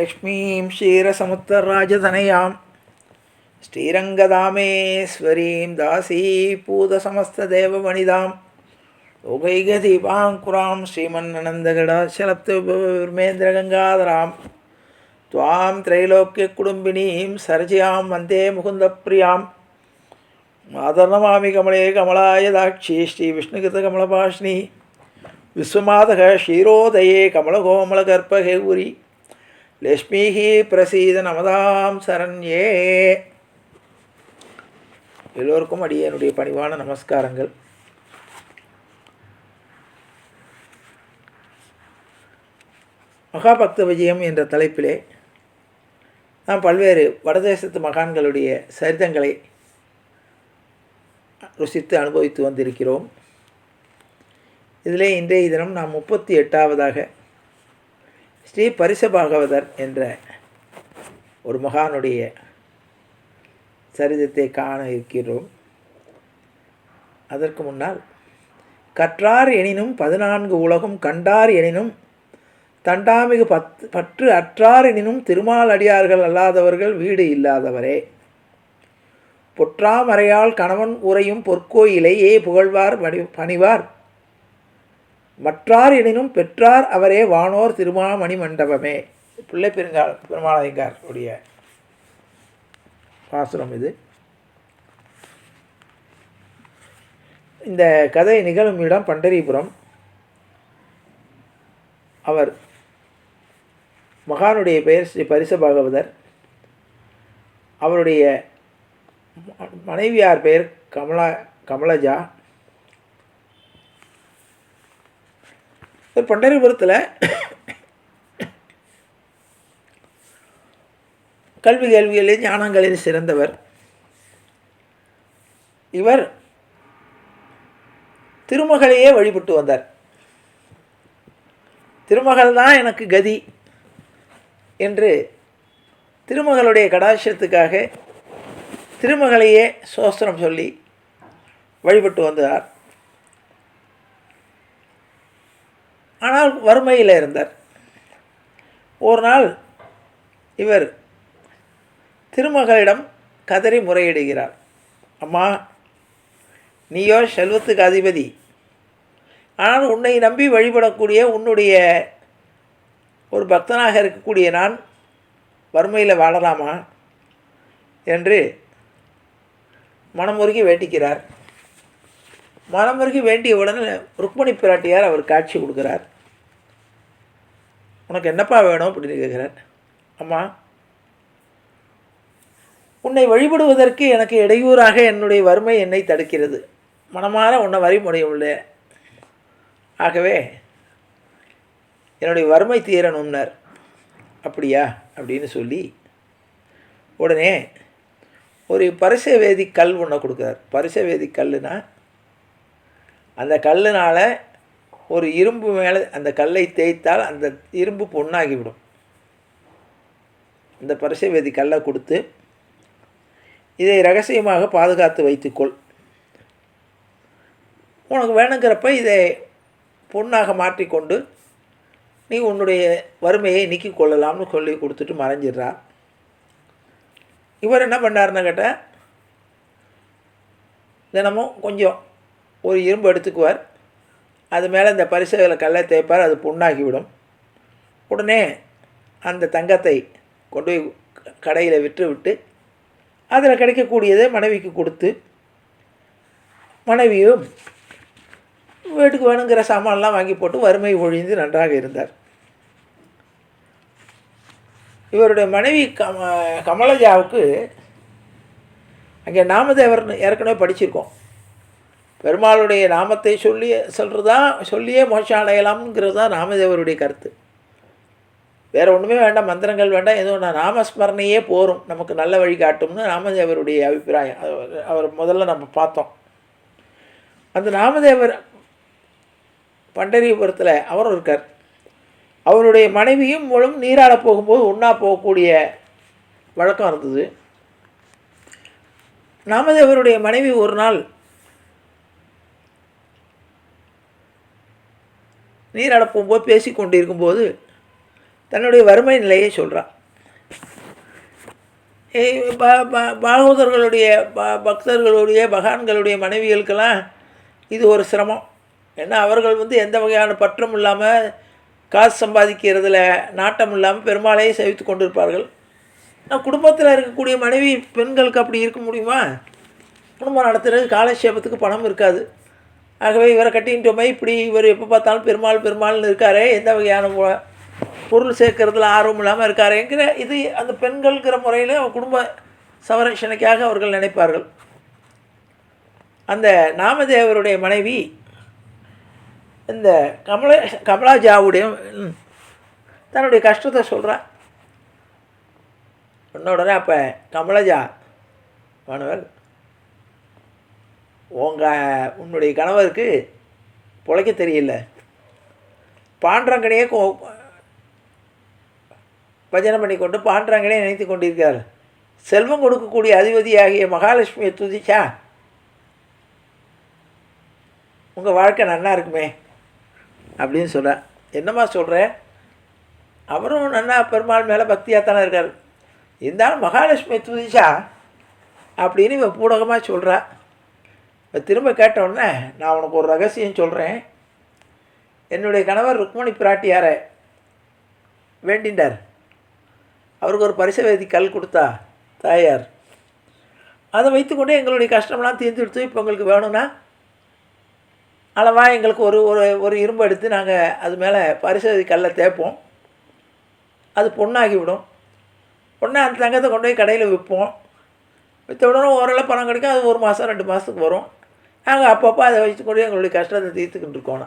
லக்ஷ்மீம் க்ஷீரசமுத்தராஜதனயாம் ஸ்ரீரங்கதாமேஸ்வரீம் தாசீ பூதசமஸ்தேவமணிதாம் லோகைகதீபாங்குராம் ஸ்ரீமன்னனந்தகடாச்சலப்தர்மேந்திரகங்காதராம் துவாம் திரைலோக்கிய குடும்பினீம் சர்ஜியாம் வந்தே முகுந்தப்பிரியாம் மாதர்ணமாமி கமலே கமலாயதாட்சி ஸ்ரீ விஷ்ணுகிருத கமலபாஷினி விஸ்வமாதக ஷீரோதயே கமலகோமலகற்பகே உரி லக்ஷ்மிஹி பிரசீத நமதாம் சரண்யே. எல்லோருக்கும் அடியே என்னுடைய பணிவான நமஸ்காரங்கள். மகாபக்த விஜயம் என்ற தலைப்பிலே நாம் பல்வேறு வடதேசத்து மகான்களுடைய சரிதங்களை ருசித்து அனுபவித்து வந்திருக்கிறோம். இதிலே இன்றைய தினம் நாம் முப்பத்தி எட்டாவதாக ஸ்ரீ பரிசபாகவதர் என்ற ஒரு மகானுடைய சரிதத்தை காண இருக்கிறோம். அதற்கு முன்னால் கற்றார் எனினும் பதினான்கு உலகம் கண்டார் எனினும் தண்டாமிகு பத்து பற்று அற்றார் எனினும் திருமால் அடியார்கள் அல்லாதவர்கள் வீடு இல்லாதவரே. பொற்றாமறையால் கணவன் உரையும் பொற்கோயிலையே புகழ்வார் பணிவார். மற்றார் எனினும் பெற்றார் அவரே வானோர் திருமாமணி மண்டபமே. பிள்ளை பெருங்கால் பெருமாளையங்கார் உடைய பாசுரம் இது. இந்த கதை நிகழும் இடம் பண்டரிபுரம். அவர் மகானுடைய பெயர் ஸ்ரீ பரிச பாகவதர் அவருடைய மனைவியார் பெயர் கமலா கமலஜா. பண்டரிபுரத்தில் கல்வி கேள்விகளில் ஞானங்களில் சிறந்தவர். இவர் திருமகளையே வழிபட்டு வந்தார். திருமகள் தான் எனக்கு கதி என்று திருமகளுடைய கடாட்சத்துக்காக திருமகளையே சோஸ்திரம் சொல்லி வழிபட்டு வந்தார். ஆனால் வறுமையில் இருந்தார். ஒரு நாள் இவர் திருமகளிடம் கதறி முறையிடுகிறார். அம்மா நீயோ செல்வத்துக்கு அதிபதி. ஆனால் உன்னை நம்பி வழிபடக்கூடிய உன்னுடைய ஒரு பக்தனாக இருக்கக்கூடிய நான் வறுமையில் வாழலாமா? என்று மனமுருகி வேட்டிக்கிறார் மனமுருகி வேண்டிய உடனே ருக்மணி பிராட்டியார் அவர் காட்சி கொடுக்குறார். உனக்கு என்னப்பா வேணும்? அப்படின்னு கேட்குறார். அம்மா உன்னை வழிபடுவதற்கு எனக்கு இடையூறாக என்னுடைய வறுமை என்னை தடுக்கிறது. மனமாற உன்னை வரி முடியவில்ல ஆகவே என்னுடைய வறுமை தீரணும்னார். அப்படியா? அப்படின்னு சொல்லி உடனே ஒரு பரிசவேதி கல் ஒன்றை கொடுக்குறார். பரிசவேதி கல்னால் அந்த கல்லுனால் ஒரு இரும்பு மேலே அந்த கல்லை தேய்த்தால் அந்த இரும்பு பொண்ணாகிவிடும் இந்த பரிசவேதி கல்லை கொடுத்து இதை ரகசியமாக பாதுகாத்து வைத்துக்கொள். உனக்கு வேணுங்கிறப்ப இதை பொண்ணாக மாற்றிக்கொண்டு நீ உன்னுடைய வறுமையை நீக்கி கொள்ளலாம்னு சொல்லி கொடுத்துட்டு மறைஞ்சிடுறா. இவர் என்ன பண்ணாருன்னு கேட்டால் தினமும் கொஞ்சம் ஒரு இரும்பு எடுத்துக்குவார். அது மேலே இந்த பரிசுகளை கல்லை தேய்ப்பார் அது புண்ணாகிவிடும். உடனே அந்த தங்கத்தை கொண்டு போய் கடையில் விற்று விட்டு அதில் கிடைக்கக்கூடியதை மனைவிக்கு கொடுத்து மனைவியும் வீட்டுக்கு வேணுங்கிற சாமான்லாம் வாங்கி போட்டு வறுமை ஒழிந்து நன்றாக இருந்தார். இவருடைய மனைவி கம கமலஜாவுக்கு அங்கே நாமதேவர் ஏற்கனவே படிச்சிருக்கோம். பெருமாளுடைய நாமத்தை சொல்லி சொல்கிறதா சொல்லியே மோட்சம் அடையலாம்ங்கிறது தான் ராமதேவருடைய கருத்து. வேறு ஒன்றுமே வேண்டாம் மந்திரங்கள் வேண்டாம் எதுவும் நான் நாமஸ்மரணையே போகும் நமக்கு நல்ல வழி காட்டும்னு ராமதேவருடைய அபிப்பிராயம். அவர் முதல்ல நம்ம பார்த்தோம். அந்த நாமதேவர் பண்டரிபுரத்தில் அவரும் இருக்கார். அவருடைய மனைவியும் மூலம் நீராட போகும்போது ஒன்றா போகக்கூடிய வழக்கம் இருந்தது. நாமதேவருடைய மனைவி ஒரு நாள் நீராட போகும்போது பேசி கொண்டிருக்கும்போது தன்னுடைய வறுமை நிலையை சொல்கிறான் பாகவதர்களுடைய ப பக்தர்களுடைய பகான்களுடைய மனைவிகளுக்கெல்லாம் இது ஒரு சிரமம். ஏன்னா அவர்கள் வந்து எந்த வகையான பற்றும் இல்லாமல் காசு சம்பாதிக்கிறதுல நாட்டம் இல்லாமல் பெருமாளையே சேவித்து கொண்டிருப்பார்கள். நான் குடும்பத்தில் இருக்கக்கூடிய மனைவி பெண்களுக்கு அப்படி இருக்க முடியுமா? குடும்பம் நடத்துகிறது காலட்சேபத்துக்கு பணம் இருக்காது. ஆகவே இவரை கட்டின்ட்டோமே இப்படி இவர் எப்போ பார்த்தாலும் பெருமாள் பெருமாள்னு இருக்காரே எந்த வகையான பொ- பொருள் சேர்க்கறதுல ஆர்வம் இல்லாமல் இருக்காருங்கிற இது அந்த பெண்கள்ங்கிற முறையில் குடும்ப சவரட்சணைக்காக அவர்கள் நினைப்பார்கள். அந்த நாமதேவருடைய மனைவி இந்த கமல கமலாஜாவுடைய ம், தன்னுடைய கஷ்டத்தை சொல்கிறா உன்னோடனே உடனே அப்போ கமலஜா மாணவர் உங்கள் உன்னுடைய கணவருக்கு பிழைக்க தெரியல. பாண்டரங்கனையே கோ பஜனை பண்ணி கொண்டு பாண்டரங்கனே நினைத்து கொண்டிருக்கார் செல்வம் கொடுக்கக்கூடிய அதிபதியாகிய மகாலட்சுமியை துதிச்சா? உங்கள் வாழ்க்கை நல்லா இருக்குமே அப்படின்னு சொல்கிறேன் என்னம்மா சொல்கிறேன் அவரும் நன்னா பெருமாள் மேலே பக்தியாக தானே இருக்கார். இருந்தாலும் மகாலட்சுமியை துதிச்சா? அப்படின்னு இவன் பூடகமாக சொல்கிறா திரும்ப கேட்டவுடனே நான் உனக்கு ஒரு ரகசியம் சொல்கிறேன் என்னுடைய கணவர் ருக்மணி பிராட்டியாரை வேண்டிண்டார். அவருக்கு ஒரு பரிசவேதி கல் கொடுத்தா தாயார். அதை வைத்துக்கொண்டே எங்களுடைய கஷ்டம்லாம் தீர்ந்து எடுத்து இப்போ உங்களுக்கு வேணும்னா அளவா எங்களுக்கு ஒரு ஒரு ஒரு இரும்பு எடுத்து நாங்கள் அது மேலே பரிசவேதி கல்லை தேய்ப்போம். அது பொண்ணாகி விடும். உடனே அந்த தங்கத்தை கொண்டு போய் கடையில் விற்போம். விற்ற உடனே ஓரளவு பணம் கிடைக்கும். அது ஒரு மாதம் ரெண்டு மாதத்துக்கு வரும். நாங்கள் அப்பப்போ அதை வச்சு கொண்டு எங்களுடைய கஷ்டத்தை தீர்த்துக்கிட்டு இருக்கோம்.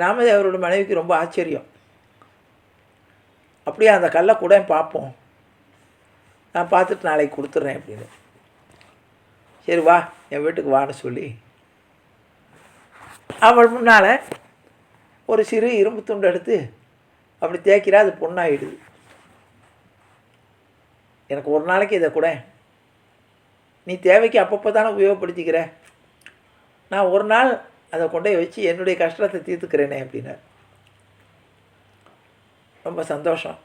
ராமதேவரோட மனைவிக்கு ரொம்ப ஆச்சரியம். அப்படியே அந்த கல்லை கூட பார்ப்போம். நான் பார்த்துட்டு நாளைக்கு கொடுத்துட்றேன் அப்படின்னு. சரி வா என் வீட்டுக்கு வான்னு சொல்லி. அவள் முன்னால் ஒரு சிறு இரும்பு துண்டு எடுத்து அப்படி தேய்க்கிறா அது பொண்ணாயிடுது. எனக்கு ஒரு நாளைக்கு இதை கூட நீ தேவைக்கு அப்பப்போ தானே உபயோகப்படுத்திக்கிற? நான் ஒரு நாள் அதை கொண்டே வச்சு என்னுடைய கஷ்டத்தை தீர்த்துக்கிறேனே அப்படின்னார். ரொம்ப சந்தோஷம்.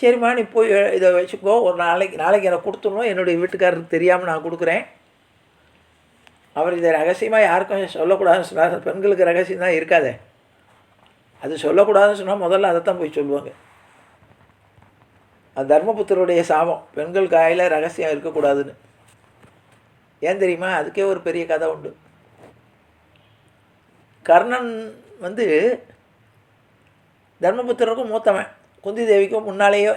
சரிம்மா நீ போய் இதை வச்சுக்கோ. ஒரு நாளைக்கு நாளைக்கு எனக்கு கொடுத்துடணும். என்னுடைய வீட்டுக்காரருக்கு தெரியாமல் நான் கொடுக்குறேன். அவர் இதை ரகசியமாக யாருக்கும் சொல்லக்கூடாதுன்னு சொன்னார். பெண்களுக்கு ரகசியம் தான் இருக்காதே. அது சொல்லக்கூடாதுன்னு சொன்னால் முதல்ல அதைத்தான் போய் சொல்லுவாங்க. தர்மபுத்தருடைய சாபம். பெண்கள் காயில் ரகசியம் இருக்கக்கூடாதுன்னு. ஏன் தெரியுமா? அதுக்கே ஒரு பெரிய கதை உண்டு. கர்ணன் வந்து தர்மபுத்திரருக்கும் மூத்தவன். குந்தி தேவிக்கும் முன்னாலேயே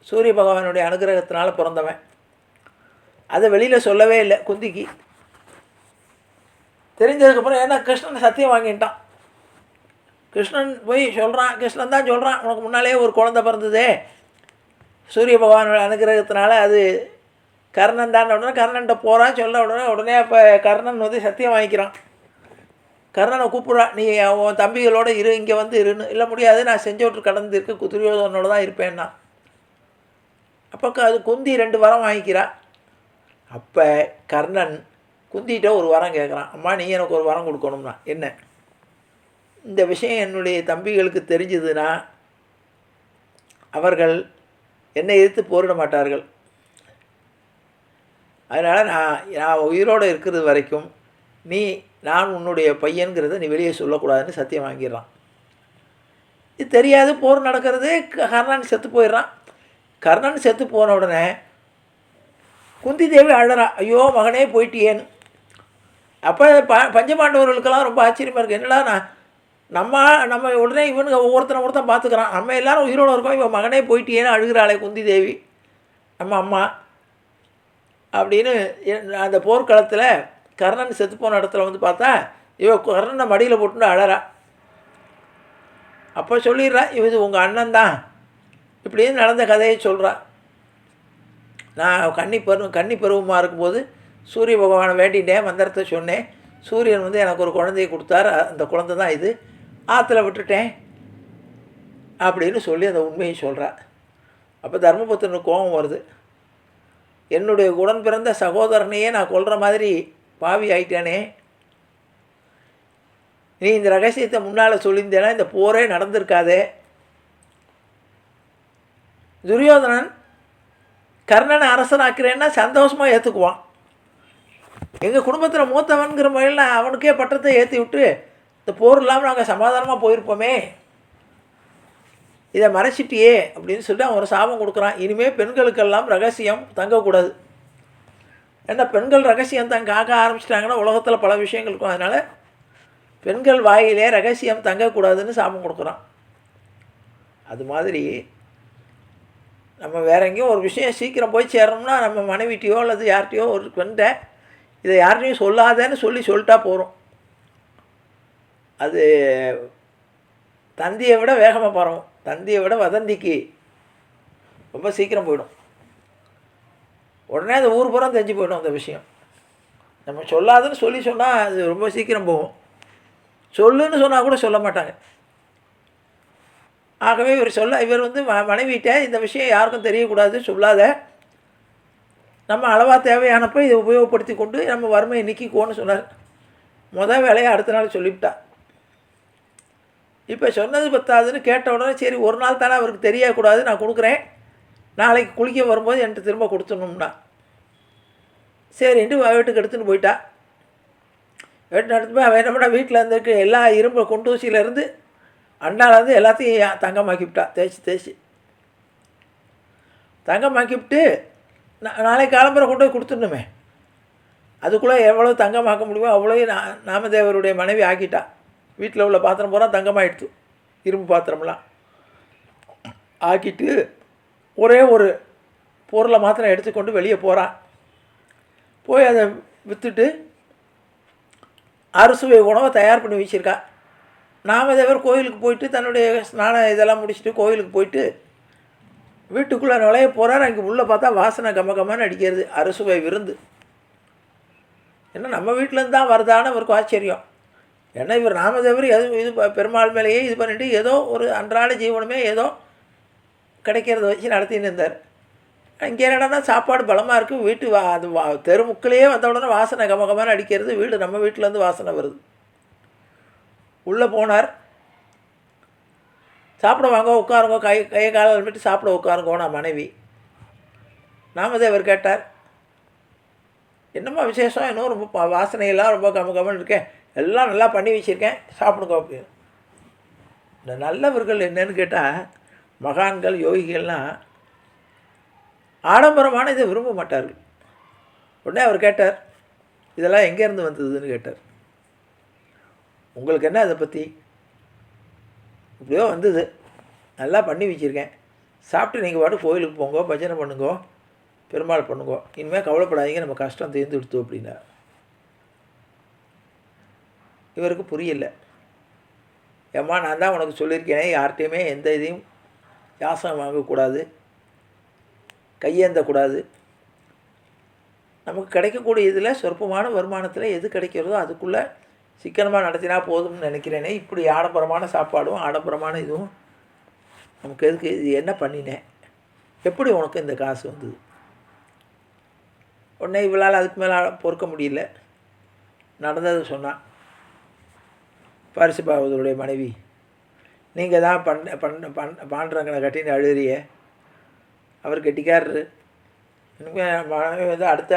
சூரிய பகவானுடைய அனுகிரகத்தினால பிறந்தவன். அதை வெளியில் சொல்லவே இல்லை குந்திக்கு. தெரிஞ்சதுக்கப்புறம் ஏன்னா கிருஷ்ணன் சத்தியம் வாங்கிட்டான். கிருஷ்ணன் போய் சொல்கிறான் கிருஷ்ணன் தான் சொல்கிறான் உனக்கு முன்னாலேயே ஒரு குழந்தை பிறந்ததே. சூரிய பகவானோட அனுகிரகத்தினால அது கர்ணன் தான். உடனே கர்ணன்ட்ட போகிறான் சொல்ல உடனே உடனே அப்போ கர்ணன் வந்து சத்தியம் வாங்கிக்கிறான். கர்ணனை கூப்பிட்றான் நீ உன் தம்பிகளோட இரு இங்கே வந்து இருன்னு. இல்லை முடியாது. நான் செஞ்சோட்டு கடந்து இருக்க குதிரியோதனோட தான் இருப்பேன்னா அப்போ அது குந்தி ரெண்டு வரம் வாங்கிக்கிறான் அப்போ கர்ணன் குந்திகிட்ட ஒரு வரம் கேட்குறான் அம்மா நீ எனக்கு ஒரு வரம் கொடுக்கணும்னா என்ன? இந்த விஷயம் என்னுடைய தம்பிகளுக்கு தெரிஞ்சதுன்னா அவர்கள் என்னை எதிர்த்து போரிட மாட்டார்கள். அதனால் நான் நான் உயிரோடு இருக்கிறது வரைக்கும் நீ நான் உன்னுடைய பையன்கிறத நீ வெளியே சொல்லக்கூடாதுன்னு சத்தியம் வாங்கிடுறான். இது தெரியாது போர் நடக்கிறது கர்ணன் செத்து போயிடுறான். கர்ணன் செத்து போன உடனே குந்தி தேவி அழறா ஐயோ மகனே போயிட்டியேன்னு. அப்போ ப பஞ்சபாண்டவர்களுக்கெல்லாம் ரொம்ப ஆச்சரியமாக இருக்குது என்னடா நான் நம்ம நம்ம உடனே இவனுங்க ஒவ்வொருத்தனை ஒருத்தன் பார்த்துக்கிறான். நம்ம எல்லாரும் உயிரோடு இருக்கோம். இவன் மகனே போயிட்டேன்னு அழுகிறாளே குந்தி தேவி நம்ம அம்மா. அப்படின்னு என் அந்த போர்க்களத்தில் கர்ணன் செத்து போன இடத்துல வந்து பார்த்தா இவன் கர்ணனை மடியில் போட்டுன்னு அழறா. அப்போ சொல்லிடுறா இது உங்கள் அண்ணன் தான். இப்படின்னு நடந்த கதையை சொல்கிறா நான் கன்னி பருவம் கன்னி பருவமாக இருக்கும்போது சூரிய பகவானை வேண்டிட்டேன் மந்திரத்தை சொன்னேன். சூரியன் வந்து எனக்கு ஒரு குழந்தையை கொடுத்தாரு. அந்த குழந்தை தான் இது. ஆற்றுல விட்டுட்டேன் அப்படின்னு சொல்லி அந்த உண்மையை சொல்கிறா அப்போ தர்மபுத்திரனுக்கு கோபம் வருது. என்னுடைய உடன் பிறந்த சகோதரனையே நான் கொல்கிற மாதிரி பாவி ஆயிட்டேனே. நீ இந்த ரகசியத்தை முன்னால் சொல்லியிருந்தேன்னா இந்த போரே நடந்திருக்காதே. துரியோதனன் கர்ணனை அரசனாக்குறேன்னா சந்தோஷமாக ஏற்றுக்குவான் எங்கள் குடும்பத்தில் மூத்தவன்கிற முறையில் நான் அவனுக்கே பட்டத்தை ஏற்றி விட்டு இந்த போர் இல்லாமல் நாங்கள் சமாதானமாக போயிருப்போமே. இதை மறைச்சிட்டியே அப்படின்னு சொல்லிட்டு அவன் ஒரு சாபம் கொடுக்குறான். இனிமேல் பெண்களுக்கெல்லாம் ரகசியம் தங்கக்கூடாது. ஏன்னா பெண்கள் ரகசியம் தான் காக்க ஆரம்பிச்சிட்டாங்கன்னா உலகத்தில் பல விஷயங்கள் இருக்கும். அதனால் பெண்கள் வாயிலே ரகசியம் தங்கக்கூடாதுன்னு சாபம் கொடுக்குறான். அது மாதிரி நம்ம வேற எங்கேயும் ஒரு விஷயம் சீக்கிரம் போய் சேரணும்னா நம்ம மனைவிட்டையோ அல்லது யார்கிட்டையோ ஒரு பெண்கிட்ட இதை யார்கிட்டையும் சொல்லாதேன்னு சொல்லி சொல்லிட்டா போகிறோம் அது தந்தியை விட வேகமாக பரவும். தந்தியை விட வதந்திக்கு ரொம்ப சீக்கிரம் போயிடும். உடனே அந்த ஊர் புறம் தெரிஞ்சு போயிடும் அந்த விஷயம். நம்ம சொல்லாதுன்னு சொல்லி சொன்னால் அது ரொம்ப சீக்கிரம் போகும். சொல்லுன்னு சொன்னால் கூட சொல்ல மாட்டாங்க. ஆகவே இவர் சொல்ல இவர் வந்து ம மனைவிட்ட இந்த விஷயம் யாருக்கும் தெரியக்கூடாது சொல்லாத. நம்ம அளவாக தேவையானப்போ இதை உபயோகப்படுத்தி கொண்டு நம்ம வறுமையை நீக்கிக்கோன்னு சொன்னார். முதல் வேலையை அடுத்த நாள் சொல்லிவிட்டா. இப்போ சொன்னது பத்தாதுன்னு கேட்ட உடனே சரி ஒரு நாள் தானே அவருக்கு தெரியக்கூடாது நான் கொடுக்குறேன். நாளைக்கு குளிக்க வரும்போது என்கிட்ட திரும்ப கொடுத்துடணும்னா. சரின்ட்டு வீட்டுக்கு எடுத்துன்னு போயிட்டா. வீட்டு எடுத்து போய் அவன் என்ன பண்ணா வீட்டில் இருந்துருக்கு எல்லா இரும்பு குண்டூசியிலேருந்து அண்ணாலேருந்து எல்லாத்தையும் தங்கமாக்கிவிட்டா தேய்ச்சி தேய்ச்சி. தங்கமாக்கிவிட்டு நா- நாளைக்கு கிளம்புற கொண்டு போய் கொடுத்துடணுமே. அதுக்குள்ளே எவ்வளோ தங்கமாக்க முடியுமோ அவ்வளோ நாமதேவருடைய மனைவி ஆக்கிட்டா. வீட்டில் உள்ள பாத்திரம் பூரா தங்கமாகிடுச்சு இரும்பு பாத்திரம்லாம். ஆக்கிட்டு ஒரே ஒரு பொருளை மாத்திரம் எடுத்துக்கொண்டு வெளியே போகிறான். போய் அதை விற்றுட்டு அறுசுவை உணவை தயார் பண்ணி வச்சுருக்கா நாமதேவர் கோயிலுக்கு போயிட்டு தன்னுடைய ஸ்நானம் இதெல்லாம் முடிச்சுட்டு கோயிலுக்கு போயிட்டு வீட்டுக்குள்ளே நுழைய போகிறார். அங்கே உள்ளே பார்த்தா வாசனை கம கமன்னு அடிக்கிறது. அறுசுவை விருந்து. ஏன்னா நம்ம வீட்டிலேருந்து தான் வருதான்னு அவருக்கு ஆச்சரியம். ஏன்னா இவர் நாமதேவர் எது இது பெருமாள் மேலேயே இது பண்ணிட்டு ஏதோ ஒரு அன்றாட ஜீவனமே ஏதோ கிடைக்கிறத வச்சு நடத்தின்னு இருந்தார் இங்கே என்னடா சாப்பாடு பலமாக இருக்குது வீட்டு வா அது வா தெருமுக்கிலேயே வந்த உடனே வாசனை கமகமான அடிக்கிறது வீடு நம்ம வீட்டிலேருந்து வாசனை வருது. உள்ளே போனார். சாப்பிட வாங்க உட்காருங்க கை கையை காலை விட்டு சாப்பிட உட்காருங்க நான் மனைவி. நாமதேவர் கேட்டார். என்னம்மா விசேஷம்? இன்னும் ரொம்ப வாசனையெல்லாம் ரொம்ப கம கமன்னு இருக்கேன் எல்லாம் நல்லா பண்ணி வச்சுருக்கேன். சாப்பிடுங்க அப்படின்னு. இந்த நல்லவர்கள் என்னன்னு கேட்டால் மகான்கள் யோகிகள்லாம் ஆடம்பரமான இதை விரும்ப மாட்டார்கள். உடனே அவர் கேட்டார் இதெல்லாம் எங்கேருந்து வந்ததுன்னு கேட்டார். உங்களுக்கு என்ன அதை பற்றி இப்படியோ வந்தது. நல்லா பண்ணி வச்சுருக்கேன். சாப்பிட்டு நீங்கள் பாட்டு கோயிலுக்கு போங்கோ பஜனை பண்ணுங்கோ பெருமாள் பண்ணுங்கோ. இனிமேல் கவலைப்படாதீங்க நம்ம கஷ்டம் தீர்ந்து கொடுத்தோம் அப்படின்னா இவருக்கு புரியல. ஏம்மா நான் தான் உனக்கு சொல்லியிருக்கேனே யார்கிட்டையுமே எந்த இதையும் யாசம் வாங்கக்கூடாது. கையேந்தக்கூடாது. நமக்கு கிடைக்கக்கூடிய இதில் சொற்பமான வருமானத்தில் எது கிடைக்கிறதோ அதுக்குள்ளே சிக்கனமாக நடத்தினா போதும்னு நினைக்கிறேனே. இப்படி ஆடம்பரமான சாப்பாடும் ஆடம்பரமான இதுவும் நமக்கு எதுக்கு? இது என்ன பண்ணினேன் எப்படி உனக்கு இந்த காசு வந்தது? உடனே இவளால் அதுக்கு மேலே பொறுக்க முடியல. நடந்தது சொன்னான். பாரிசுபாவதருடைய மனைவி நீங்கள் தான் பண்ண பண்ண பண் பாண்டரங்கனை கட்டின்னு அழுகிறிய அவர் கெட்டிக்காரரு. இனிமேல் மனைவி வந்து அடுத்த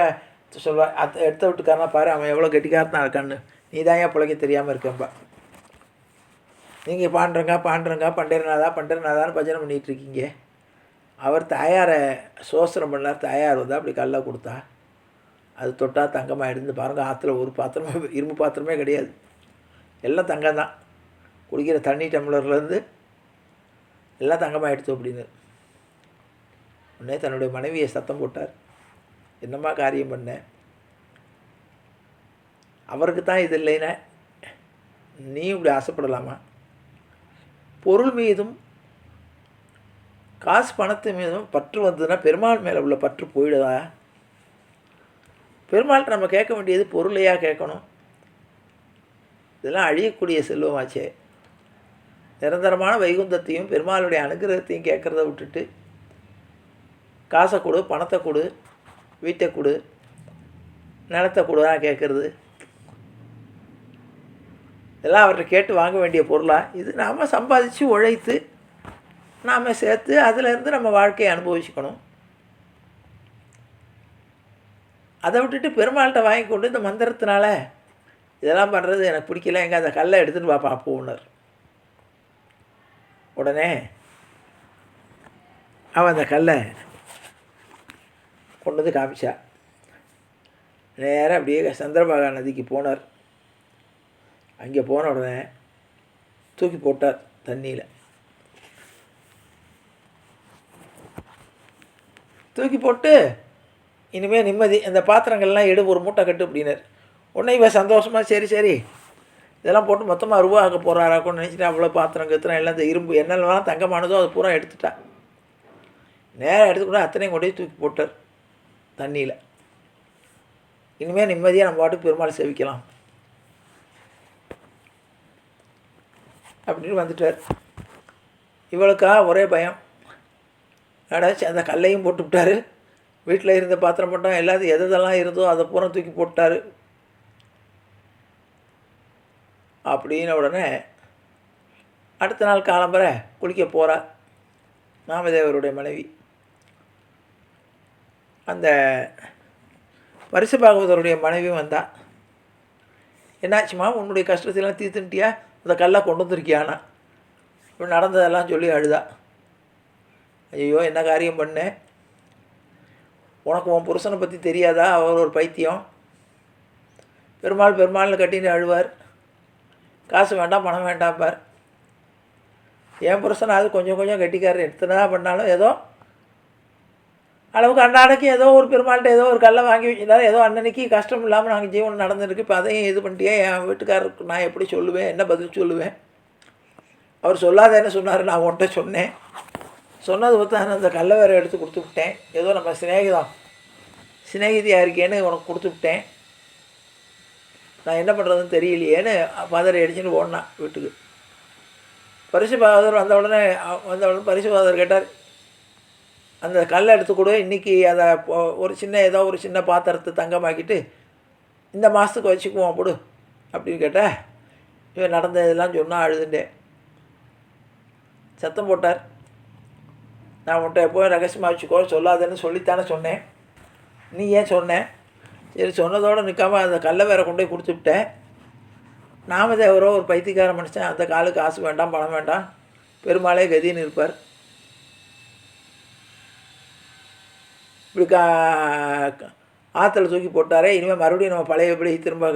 சொல்வார் அத்த எடுத்த வீட்டுக்காரனா பாரு அவன் எவ்வளோ கெட்டிக்காரத்தான் இருக்கான்னு. நீ தான் ஏன் பிழைக்க தெரியாமல் இருக்கேன்பா. நீங்கள் பாண்டுறங்க பாண்டுறங்க பண்டேரநாதா பண்டேரநாதான்னு பஜனை பண்ணிகிட்டு இருக்கீங்க. அவர் தாயாரை சோசனம் பண்ணார் தாயார் வந்து அப்படி கல்லை கொடுத்தா. அது தொட்டால் தங்கமாக இருந்து பாருங்கள் ஆற்றுல ஒரு பாத்திரமே இரும்பு பாத்திரமே கிடையாது. எல்லாம் தங்கம் தான். குடிக்கிற தண்ணி டம்ளர்லேருந்து எல்லாம் தங்கமாக எடுத்தோம் அப்படின்னு. உடனே தன்னுடைய மனைவியை சத்தம் போட்டார். என்னம்மா காரியம் பண்ணேன் அவருக்கு தான் இது இல்லைன்னா நீ இப்படி ஆசைப்படலாமா? பொருள் மீதும் காசு பணத்து மீதும் பற்று வந்ததுன்னா பெருமாள் மேலே உள்ள பற்று போயிடுதா? பெருமாள்கிட்ட நம்ம கேட்க வேண்டியது பொருளையாக கேட்கணும். இதெல்லாம் அழியக்கூடிய செல்வமாச்சே. நிரந்தரமான வைகுந்தத்தையும் பெருமாளுடைய அனுகிரகத்தையும் கேட்குறத விட்டுட்டு காசை கொடு பணத்தை கொடு வீட்டை கொடு நிலத்தை கொடுனா கேட்குறது. இதெல்லாம் அவர்கிட்ட கேட்டு வாங்க வேண்டிய பொருளாக இது நாம் சம்பாதிச்சு உழைத்து நாம் சேர்த்து அதிலேருந்து நம்ம வாழ்க்கையை அனுபவிச்சுக்கணும். அதை விட்டுட்டு பெருமாள்கிட்ட வாங்கி கொண்டு இந்த மந்திரத்தினால இதெல்லாம் பண்ணுறது எனக்கு பிடிக்கல. எங்கே அந்த கல்லை எடுத்துகிட்டு பார்ப்பா பூனர் உடனே அவன் அந்த கல்லை கொண்டு வந்து காமிச்சா. நேராக அப்படியே சந்திரபாகா நதிக்கு போனார். அங்கே போன உடனே தூக்கி போட்டார் தண்ணியில். தூக்கி போட்டு இனிமேல் நிம்மதி அந்த பாத்திரங்கள்லாம் எடு ஒரு மூட்டை கட்டு அப்படின்னார். உடனே இவன் சந்தோஷமாக சரி சரி. இதெல்லாம் போட்டு மொத்தமாக ரூபா ஆக்க போகிறாராக்கும்னு நினச்சிட்டு அவ்வளோ பாத்திரம் கத்துறோம் எல்லாம் இந்த இரும்பு என்னெல்லாம் தங்கமானதோ அது பூரா எடுத்துட்டா. நேராக எடுத்துக்கூட அத்தனையும் கொண்டு தூக்கி போட்டார் தண்ணியில். இனிமேல் நிம்மதியாக நம்ம பாட்டுக்கு பெருமாள் சேவிக்கலாம். அப்படின்னு வந்துட்டார். இவளுக்கா ஒரே பயம். அடாச்சு அந்த கல்லையும் போட்டு விட்டாரு. வீட்டில் இருந்த பாத்திரம் போட்டால் எல்லாத்தையும் எதெல்லாம் இருந்தோ அதை பூரா தூக்கி போட்டார். அப்படின்ன உடனே அடுத்த நாள் காலம்பரை குளிக்க போகிறா நாமதேவருடைய மனைவி. அந்த வருஷ பாகவதருடைய மனைவி வந்தா. என்னாச்சுமா உன்னுடைய கஷ்டத்தையெல்லாம் தீர்த்துட்டியா அந்த கல்லாக கொண்டு வந்திருக்கியானா? இப்போ நடந்ததெல்லாம் சொல்லி அழுதா. ஐயோ என்ன காரியம் பண்ணேன் உனக்கு உன் புருஷனை பற்றி தெரியாதா? அவர் ஒரு பைத்தியம். பெருமாள் பெருமாள்னு கட்டின்னு அழுவார். காசு வேண்டாம் பணம் வேண்டாம் பார் என் புருஷனாவது கொஞ்சம் கொஞ்சம் கட்டிக்காரர் எத்தனை தான் பண்ணாலும் ஏதோ அளவுக்கு அன்றாடைக்கு ஏதோ ஒரு பெருமாள்கிட்ட ஏதோ ஒரு கல்லை வாங்கி வச்சுருந்தாலும் ஏதோ அன்னன்னைக்கு கஷ்டம் இல்லாமல் நாங்கள் ஜீவனம் நடந்துருக்கு. இப்போ அதையும் இது பண்ணிட்டியே என் வீட்டுக்காரருக்கு நான் எப்படி சொல்லுவேன் என்ன பதில் சொல்லுவேன்? அவர் சொல்லாத என்ன சொன்னார்? நான் உன்கிட்ட சொன்னேன். சொன்னது பார்த்து அந்த கல்லை வேறு எடுத்து கொடுத்து விட்டேன். ஏதோ நம்ம சிநேகிதம் சிநேகிதியாக இருக்கேன்னு உனக்கு கொடுத்து விட்டேன். நான் என்ன பண்ணுறதுன்னு தெரியலையேன்னு பதறி அடிச்சுன்னு ஓடினான் வீட்டுக்கு. பரிசுபாதர் வந்த உடனே வந்த உடனே பரிசுபாதர் கேட்டார் அந்த கல்லை எடுத்து கொடு இன்றைக்கி அதை ஒரு சின்ன ஏதோ ஒரு சின்ன பாத்திரத்தை தங்கமாக்கிட்டு இந்த மாதத்துக்கு வச்சுக்குவோம் போடு அப்படின்னு கேட்டேன் இவன் நடந்ததெல்லாம் சொன்னால் அழுதுண்டேன். சத்தம் போட்டார் நான் உன்ட்ட எப்போவும் ரகசியமாக வச்சுக்கோ சொல்லாதேன்னு சொல்லித்தானே சொன்னேன். நீ ஏன் சொன்னேன் சரி சொன்னதோடு நிற்காமல் அந்த கல்லை வேற கொண்டு போய் கொடுத்து விட்டேன். நாமதேவரோ ஒரு பைத்தியக்கார மனுஷன் அந்த காலுக்கு காசு வேண்டாம் பணம் வேண்டாம். பெருமாளே கதின்னு இருப்பார். இப்படி கா ஆற்றுல தூக்கி போட்டாரே இனிமேல் மறுபடியும் நம்ம பழையபடி திரும்ப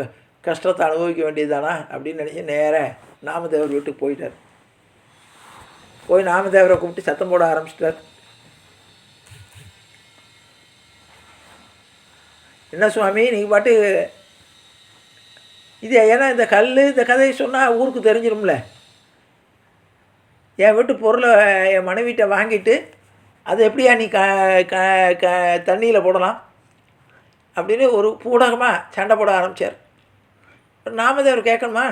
கஷ்டத்தை அனுபவிக்க வேண்டியதுதானா அப்படின்னு நினச்சி நேராக நாமதேவர் வீட்டுக்கு போயிட்டார். போய் நாமதேவரை கூப்பிட்டு சத்தம் போட ஆரம்பிச்சிட்டார். என்ன சுவாமி நீங்கள் பாட்டு இது ஏன்னா இந்த கல் இந்த கதையை சொன்னால் ஊருக்கு தெரிஞ்சிரும்ல. என் வீட்டு பொருளை என் மனைவிட்ட வாங்கிட்டு அதை எப்படியா நீ க க க தண்ணியில் போடலாம்? அப்படின்னு ஒரு பூடகமாக சண்டை போட ஆரம்பித்தார் நாமதேவர் கேட்கணுமா?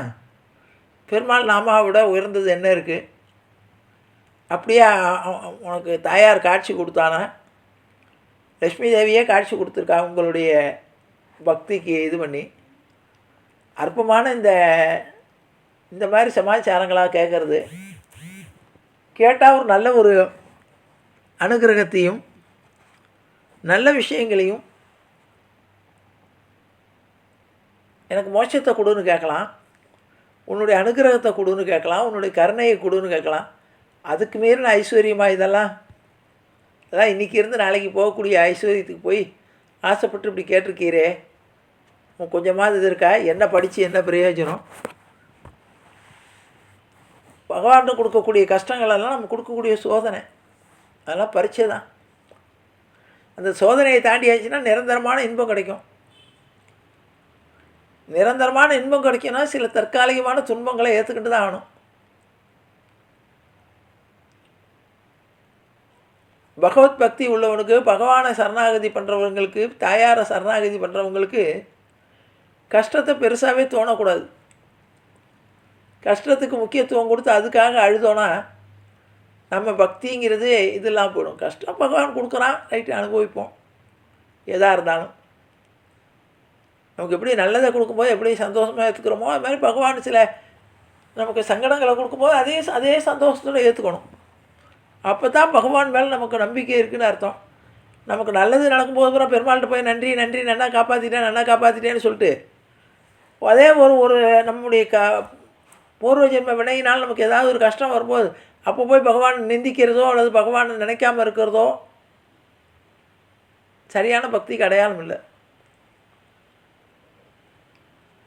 பெருமாள் நாமாவை விட உயர்ந்தது என்ன இருக்குது அப்படியே உனக்கு தாயார் காட்சி கொடுத்தானா? லக்ஷ்மி தேவியே காட்சி கொடுத்துருக்கா உங்களுடைய பக்திக்கு இது பண்ணி. அற்பமான இந்த இந்த மாதிரி சமாச்சாரங்களாக கேட்குறது கேட்டால் ஒரு நல்ல ஒரு அனுகிரகத்தையும் நல்ல விஷயங்களையும் எனக்கு மோட்சத்தை கொடுன்னு கேட்கலாம். உன்னுடைய அனுகிரகத்தை கொடுன்னு கேட்கலாம். உன்னுடைய கருணையை கொடுன்னு கேட்கலாம். அதுக்கு மீறின ஐஸ்வர்யமாக இதெல்லாம்? அதான் இன்றைக்கி இருந்து நாளைக்கு போகக்கூடிய ஐஸ்வர்யத்துக்கு போய் ஆசைப்பட்டு இப்படி கேட்டிருக்கீரே. கொஞ்சமாவது இது இருக்கா? என்ன படித்து என்ன பிரயோஜனம்? பகவான் கொடுக்கக்கூடிய கஷ்டங்களெல்லாம் நம்ம கொடுக்கக்கூடிய சோதனை. அதெல்லாம் பரீட்சை தான். அந்த சோதனையை தாண்டி ஆச்சுன்னா நிரந்தரமான இன்பம் கிடைக்கும். நிரந்தரமான இன்பம் கிடைக்கணும்னா சில தற்காலிகமான துன்பங்களை ஏற்றுக்கிட்டு தான் ஆகணும். பகவத் பக்தி உள்ளவனுக்கு பகவானை சரணாகதி பண்ணுறவங்களுக்கு தாயாரை சரணாகதி பண்ணுறவங்களுக்கு கஷ்டத்தை பெருசாகவே தோணக்கூடாது. கஷ்டத்துக்கு முக்கியத்துவம் கொடுத்து அதுக்காக அழுதோன்னா நம்ம பக்திங்கிறது இதெல்லாம் போயிடும். கஷ்டம் பகவான் கொடுக்குறான் ரைட்டு அனுபவிப்போம். எதாக இருந்தாலும். நமக்கு எப்படி நல்லதை கொடுக்கும்போது எப்படி சந்தோஷமாக ஏற்றுக்கிறோமோ அது மாதிரி பகவான் சில நமக்கு சங்கடங்களை கொடுக்கும்போது அதே அதே சந்தோஷத்தோடு ஏற்றுக்கணும் அப்போ தான் பகவான் மேலே நமக்கு நம்பிக்கை இருக்குதுன்னு அர்த்தம். நமக்கு நல்லது நடக்கும்போது பூரா பெருமாள்கிட்ட போய் நன்றி நன்றி நல்லா காப்பாற்றிட்டேன் நல்லா காப்பாற்றிட்டேன்னு சொல்லிட்டு அதே ஒரு ஒரு நம்முடைய க பூர்வ ஜென்ம வினையினால் நமக்கு ஏதாவது ஒரு கஷ்டம் வரும்போது அப்போ போய் பகவான் நிந்திக்கிறதோ அல்லது பகவான் நினைக்காம இருக்கிறதோ சரியான பக்திக்கு அடையாளம் இல்லை.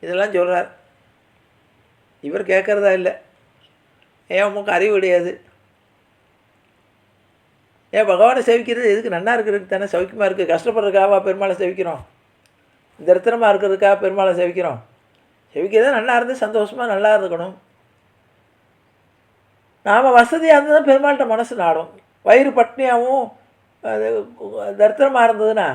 இதெல்லாம் சொல்கிறார் இவர் கேட்குறதா இல்லை. ஏன் உமக்கு அறிவு கிடையாது. ஏன் பகவானை சேவிக்கிறது எதுக்கு? நன்னா இருக்கிறதுக்கு தானே சௌக்கியமாக இருக்குது கஷ்டப்படுறதுக்காக பெருமாளை சேவிக்கிறோம்? தரித்திரமாக இருக்கிறதுக்காக பெருமாளை சேவிக்கிறோம்? சேவிக்கிறது நல்லா இருந்து சந்தோஷமாக நல்லா இருக்கணும். நாம் வசதியாக இருந்தால் தான் பெருமாள்கிட்ட மனசு நாடும். வயிறு பட்னியாகவும் அது தரித்திரமாக இருந்ததுன்னா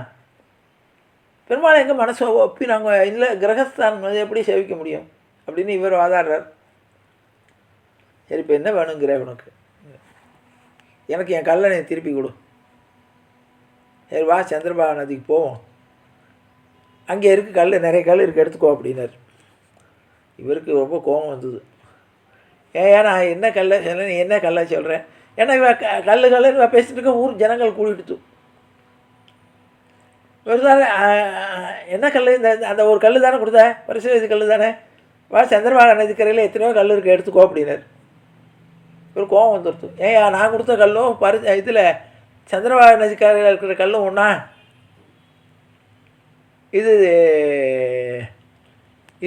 பெருமாள் எங்கே மனசை ஒப்பி நாங்கள் இல்லை கிரகஸ்தான் வந்து எப்படி சேவிக்க முடியும்? அப்படின்னு இவர் வாதாடுறார். சரி இப்போ என்ன வேணுங்கிறேன் உனக்கு? எனக்கு என் கல்லை நீ திருப்பி கொடு. சரி வா சந்திரபாபா நதிக்கு போவோம். அங்கே இருக்குது கல் நிறைய கல் இருக்குது எடுத்துக்கோ அப்படின்னார். இவருக்கு ரொம்ப கோபம் வந்தது. ஏன் நான் என்ன கல்லை சொல்ல நீ என்ன கல்லை சொல்கிறேன் ஏன்னா இவன் க கல் கல்லுன்னு இவ பேசிட்டு இருக்க ஊர் ஜனங்கள் கூட்டிட்டு இவர் தானே என்ன கல் இந்த அந்த ஒரு கல் தானே கொடுத்த பரிசு கல் தானே. வா சந்திரபாபா நதிக்கரையில் எத்தனையோ கல் இருக்குது எடுத்துக்கோ அப்படின்னார். இவர் கோவம் வந்துடுத்து ஏயா நான் கொடுத்த கல்லும் பரி இதில் சந்திரபாபு நதிக்காரில் இருக்கிற கல்லும் ஒன்றா இது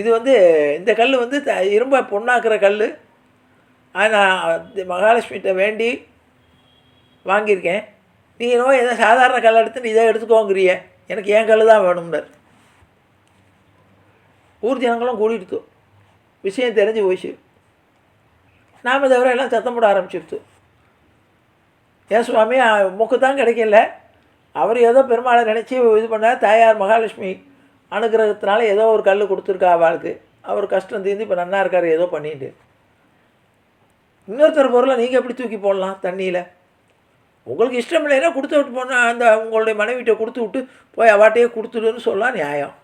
இது வந்து இந்த கல் வந்து த இரும்பை பொண்ணாக்குற கல் நான் மகாலட்சுமிகிட்ட வேண்டி வாங்கியிருக்கேன். நீ என்னவோ ஏதோ சாதாரண கல் எடுத்து நீ இதை எடுத்துக்கோங்கிறிய. எனக்கு என் கல் தான் வேணும்னார். ஊர் ஜனங்களும் கூட்டிகிட்டு விஷயம் தெரிஞ்சு போச்சு. நாம தவிர எல்லாம் சத்தம் போட ஆரம்பிச்சிருச்சு. ஏன் சுவாமி முக்கு தான் கிடைக்கல. அவர் ஏதோ பெருமாளை நினச்சி இது பண்ணார் தாயார் மகாலட்சுமி அனுகிரகத்தினால ஏதோ ஒரு கல் கொடுத்துருக்கா அவளுக்கு. அவர் கஷ்டம் தீர்ந்து இப்போ நன்னா இருக்கார் ஏதோ பண்ணிட்டு. இன்னொருத்தர் பொருளை நீங்கள் எப்படி தூக்கி போடலாம் தண்ணியில்? உங்களுக்கு இஷ்டம் இல்லைன்னா கொடுத்து விட்டு போனால் அந்த உங்களுடைய மனைவிட்ட கொடுத்து விட்டு போய் அவாட்டையே கொடுத்துடுன்னு சொல்லலாம் நியாயம்.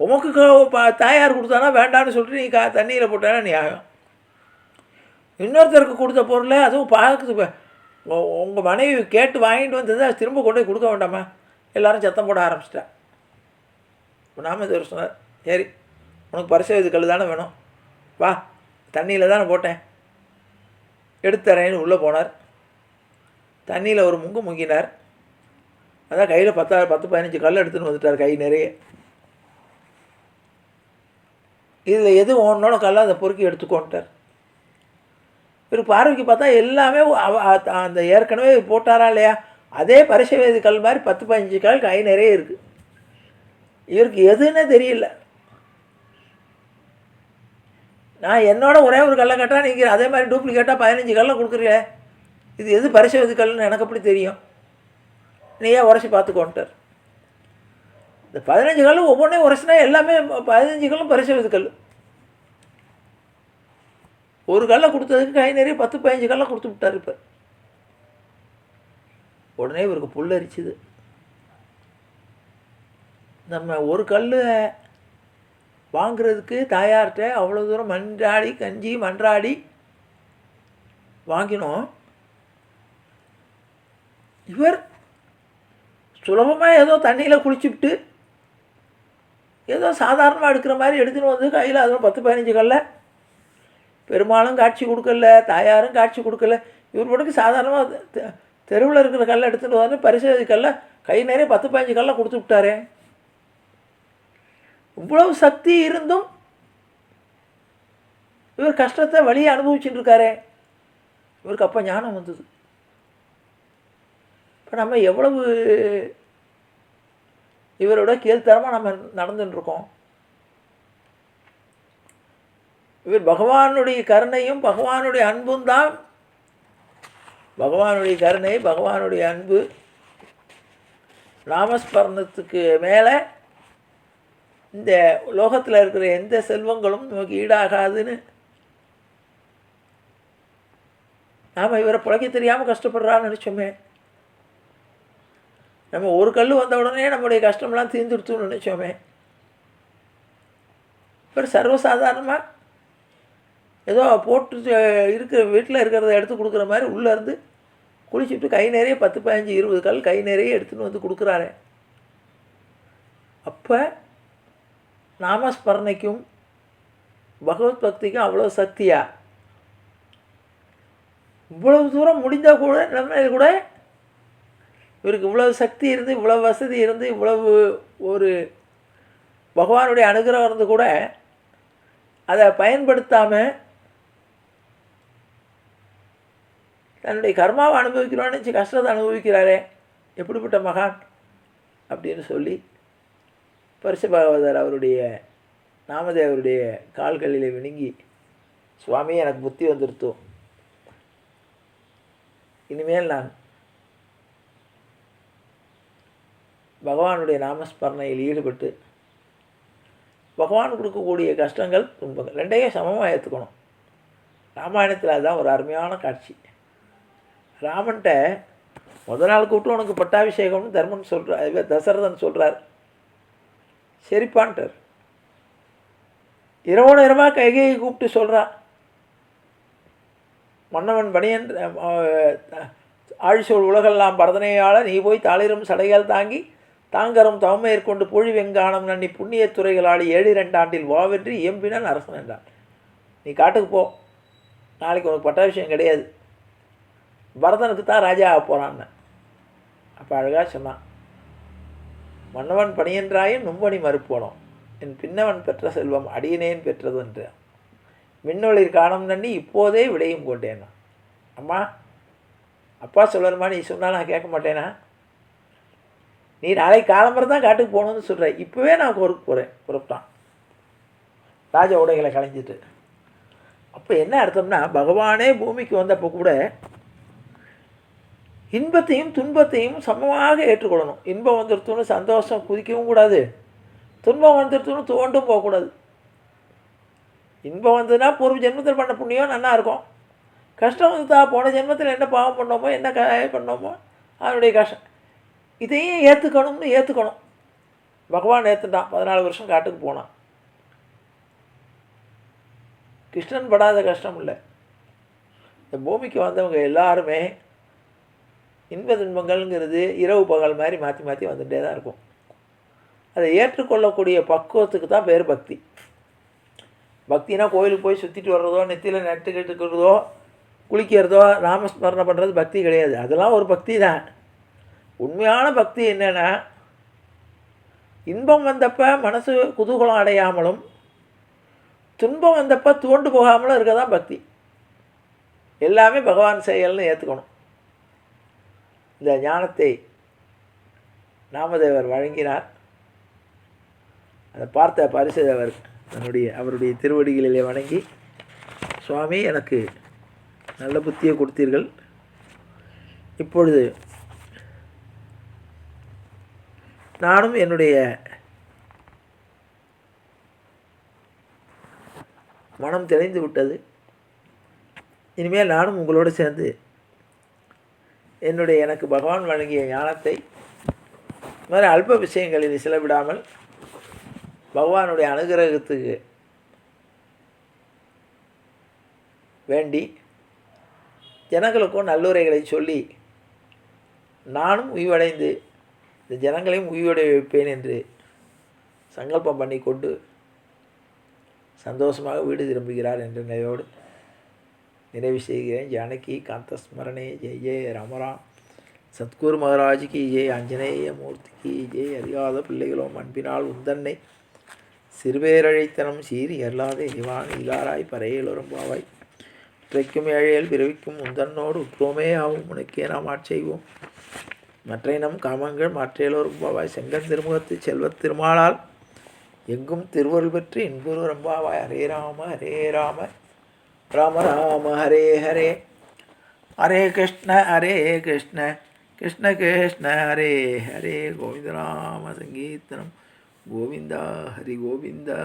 உமக்கு தாயார் கொடுத்தானா வேண்டான்னு சொல்லிட்டு நீ கா தண்ணியில் போட்டானா நியாயம். இன்னொருத்தருக்கு கொடுத்த பொருளை அதுவும் பார்க்குது உங்கள் மனைவி கேட்டு வாங்கிட்டு வந்தது அது திரும்ப கொண்டு போய் கொடுக்க வேண்டாமா? எல்லோரும் சத்தம் போட ஆரம்பிச்சிட்டேன் இப்போ நாம இது சொன்னார் சரி உனக்கு பரிசு இது கல் தானே வேணும். வா தண்ணியில் தானே போட்டேன். எடுத்துறேன்னு உள்ளே போனார். தண்ணியில் ஒரு முங்கு முங்கினார். அதான் கையில் பத்தா பத்து பதினஞ்சு கல் எடுத்துன்னு வந்துட்டார் கை நிறைய. இதில் எது ஒன்றோட கல்லை அதை பொறுக்கி எடுத்துக்கோன்ட்டார். இவர் பார்வைக்கு பார்த்தா எல்லாமே அந்த ஏற்கனவே போட்டாரா இல்லையா? அதே பரிசவேதி கல் மாதிரி பத்து பதினஞ்சு கால் கை நிறைய இருக்குது இவருக்கு எதுன்னே தெரியல. நான் என்னோட ஒரே ஒரு கல்லை கேட்டால் நீங்கள் அதே மாதிரி டூப்ளிகேட்டாக பதினஞ்சு கல்லை கொடுக்குறீங்க. இது எது பரிசவேதி கல்லுன்னு எனக்கு எப்படி தெரியும்? நீயே உரைச்சி பார்த்துக்கோன்ட்டார் இந்த பதினஞ்சு கல் ஒவ்வொன்றையும் உரைச்சினா எல்லாமே பதினஞ்சு கல்லும் பரிசவேதி கல் ஒரு கல்லை கொடுத்ததுக்கு கை நிறைய பத்து பதினஞ்சு கல்லை கொடுத்து விட்டார் இப்போ. உடனே இவருக்கு புல்லரிச்சுது நம்ம ஒரு கல் வாங்குறதுக்கு தாயார்கிட்ட அவ்வளோ தூரம் மன்றாடி கஞ்சி மன்றாடி வாங்கினோம். இவர் சுலபமாக ஏதோ தண்ணியில் குளிச்சுவிட்டு ஏதோ சாதாரணமாக எடுக்கிற மாதிரி எடுத்துன்னு வந்து கையில் அதுவும் பத்து பதினஞ்சு கல்லை பெருமாளும் காட்சி கொடுக்கல தாயாரும் காட்சி கொடுக்கல. இவர் மட்டும் சாதாரணமாக தெருவில் இருக்கிற கல்லை எடுத்துகிட்டு வந்து பரிசோதி கல்லை கை நிறைய பத்து பதினஞ்சு கல்லை கொடுத்து விட்டாரே. இவ்வளவு சக்தி இருந்தும் இவர் கஷ்டத்தை வழியை அனுபவிச்சுட்டு இருக்காரே. இவருக்கு அப்போ ஞானம் வந்தது. இப்போ நம்ம எவ்வளவு இவரோட கீழ்த்தரமாக நம்ம நடந்துட்டு இருக்கோம் இவர் பகவானுடைய கருணையும் பகவானுடைய அன்பும் தான். பகவானுடைய கருணை பகவானுடைய அன்பு. நாமஸ்மரணத்துக்கு மேலே இந்த உலோகத்தில் இருக்கிற எந்த செல்வங்களும் நமக்கு ஈடாகாதுன்னு நாம் இவரை பிழைக்க தெரியாமல் கஷ்டப்படுறான்னு நினச்சோமே. நம்ம ஒரு கல் வந்த உடனே நம்முடைய கஷ்டம்லாம் தீர்ந்துடுத்துன்னு நினச்சோமே. இவர் சர்வசாதாரணமாக ஏதோ போட்டு இருக்கிற வீட்டில் இருக்கிறத எடுத்து கொடுக்குற மாதிரி உள்ளே இருந்து குளிச்சுட்டு கை நிறைய பத்து பதினஞ்சு இருபது கால் கை நிறைய எடுத்துன்னு வந்து கொடுக்குறாரு. அப்போ நாமஸ்மரணைக்கும் பகவத் பக்திக்கும் அவ்வளோ சக்தியா? இவ்வளவு தூரம் முடிந்தால் கூட நம்ம கூட? இவருக்கு இவ்வளவு சக்தி இருந்து இவ்வளவு வசதி இருந்து இவ்வளவு ஒரு பகவானுடைய அனுகிரகம் இருந்து கூட அதை பயன்படுத்தாமல் தன்னுடைய கர்மாவை அனுபவிக்கிறோன்னு நினச்சி கஷ்டத்தை அனுபவிக்கிறாரே எப்படிப்பட்ட மகான்? அப்படின்னு சொல்லி பரிசு பாகவதர் அவருடைய நாமதேவருடைய கால்களிலே விழுங்கி சுவாமி எனக்கு புத்தி வந்துருத்தோம் இனிமேல் நான் பகவானுடைய நாமஸ்மரணையில் ஈடுபட்டு பகவான் கொடுக்கக்கூடிய கஷ்டங்கள் துன்பங்கள் ரெண்டையும் சமமாக ஏற்றுக்கணும் ராமாயணத்தில் அதுதான் ஒரு அருமையான காட்சி. ராமன்ட்ட முதல் நாள் கூப்பிட்டு உனக்கு பட்டாபிஷேகம்னு தர்மன் சொல்கிறார் தசரதன் சொல்கிறார் சரிப்பான்ட்டார். இரவு நேரமாக கைகையை கூப்பிட்டு சொல்கிறான் மன்னவன் பணியன் ஆழிசோல் உலகெல்லாம் பரதனையாள நீ போய் தாளிரும் சடையால் தாங்கி தாங்கரும் தவமையற்கொண்டு பொழி வெங்கானம் நன்னி புண்ணிய துறைகளாடி ஏழு இரண்டாண்டில் வாவென்று இயம்பினான் அரசன் என்றான். நீ காட்டுக்கு போ. நாளைக்கு உனக்கு பட்டாபிஷேகம் கிடையாது. பரதனுக்கு தான் ராஜா ஆக போகிறான்னு அப்போ அழகாக சொன்னான் மன்னவன் பணியன்றாயும் நும்பணி மறுப்போனோம். என் பின்னவன் பெற்ற செல்வம் அடியனேன் பெற்றது என்று மின்னொளிர் காலம் நன்னி இப்போதே விடையும் கொண்டேன் அம்மா அப்பா சொல்லணுமா? நீ சொன்னால் நான் கேட்க மாட்டேனா? நீ நாளைக்கு காலம்பரம் தான் காட்டுக்கு போகணுன்னு சொல்கிற இப்போவே நான் ஊருக்கு போகிறேன் புறப்பட்டான். ராஜ உடைகளை களைஞ்சிட்டு அப்போ என்ன அர்த்தம்னா பகவானே பூமிக்கு வந்தப்போ கூட இன்பத்தையும் துன்பத்தையும் சமமாக ஏற்றுக்கொள்ளணும். இன்பம் வந்துடுத்துன்னு சந்தோஷம் குதிக்கவும் கூடாது. துன்பம் வந்துடுத்துன்னு தோண்டும் போகக்கூடாது. இன்பம் வந்ததுன்னா பூர்வ ஜென்மத்தில் பண்ண புண்ணியம் நல்லா இருக்கும். கஷ்டம் வந்துதா போன ஜென்மத்தில் என்ன பாவம் பண்ணோமோ என்ன க பண்ணோமோ அதனுடைய கஷ்டம். இதையும் ஏற்றுக்கணும்னு ஏற்றுக்கணும் பகவான் ஏற்றுட்டான் பதினாலு வருஷம் காட்டுக்கு போனான். கிருஷ்ணன் படாத கஷ்டம் இல்லை. இந்த பூமிக்கு வந்தவங்க எல்லாருமே இன்ப துன்பங்கள்ங்கிறது இரவு பகல் மாதிரி மாற்றி மாற்றி வந்துகிட்டே தான் இருக்கும். அதை ஏற்றுக்கொள்ளக்கூடிய பக்குவத்துக்கு தான் பேர் பக்தி. பக்தினா கோயிலுக்கு போய் சுற்றிட்டு வர்றதோ நெத்தியில் நட்டு கட்டுக்கிறதோ குளிக்கிறதோ நாமஸ்மரணை பண்ணுறது பக்தி கிடையாது. அதெல்லாம் ஒரு பக்தி தான். உண்மையான பக்தி என்னென்னா இன்பம் வந்தப்போ மனசு குதூகலம் அடையாமலும் துன்பம் வந்தப்போ தூண்டு போகாமலும் இருக்க தான் பக்தி. எல்லாமே பகவான் செயல்னு ஏற்றுக்கணும் இந்த ஞானத்தை நாமதேவர் வழங்கினார். அதை பார்த்த பரிசுதேவர் தன்னுடைய அவருடைய திருவடிகளிலே வணங்கி சுவாமி எனக்கு நல்ல புத்தியை கொடுத்தீர்கள். இப்பொழுது நானும் என்னுடைய மனம் தெளிந்து விட்டது. இனிமேல் நானும் உங்களோடு சேர்ந்து என்னுடைய எனக்கு பகவான் வழங்கிய ஞானத்தை இது மாதிரி அல்ப விஷயங்களில் செலவிடாமல் பகவானுடைய அனுகிரகத்துக்கு வேண்டி ஜனங்களுக்கும் நல்லுரைகளை சொல்லி நானும் உய்வடைந்து இந்த ஜனங்களையும் உய்வடைய வைப்பேன் என்று சங்கல்பம் பண்ணி கொண்டு சந்தோஷமாக வீடு திரும்புகிறார் என்ற நிலையோடு நிறைவு செய்கிறேன். ஜானகி காந்தஸ்மரணே. ஜெய் ஜெய் ராமராம் சத்குரு மகாராஜுக்கு ஜெய். ஆஞ்சநேய மூர்த்திக்கு ஜெய். அறியாத பிள்ளைகளும் அன்பினால் உந்தன்னை சிறுபேரழைத்தனம் சீறி அல்லாத இவான் இலாராய் பறையலொரும் பாவாய். இற்றைக்கும் ஏழையல் பிறவிக்கும் உந்தன்னோடு உற்றோமே ஆகும் உனக்கே நாம் ஆட்செய்வோம் மற்ற நம் காமங்கள் மாற்றையலோரும் பாவாய். செங்கன் திருமுகத்து செல்வத் திருமாளால் எங்கும் திருவருள் பெற்று இன்புரு ரம்பாவாய் ஹரே ராம ஹரே ராம. ராம ராம ஹரே ஹரே ஹரே கிருஷ்ண ஹரே கிருஷ்ண கிருஷ்ண கிருஷ்ண ஹரே ஹரே கோவிந்த ராம சங்கீர்த்தனம் கோவிந்தா ஹரி கோவிந்தா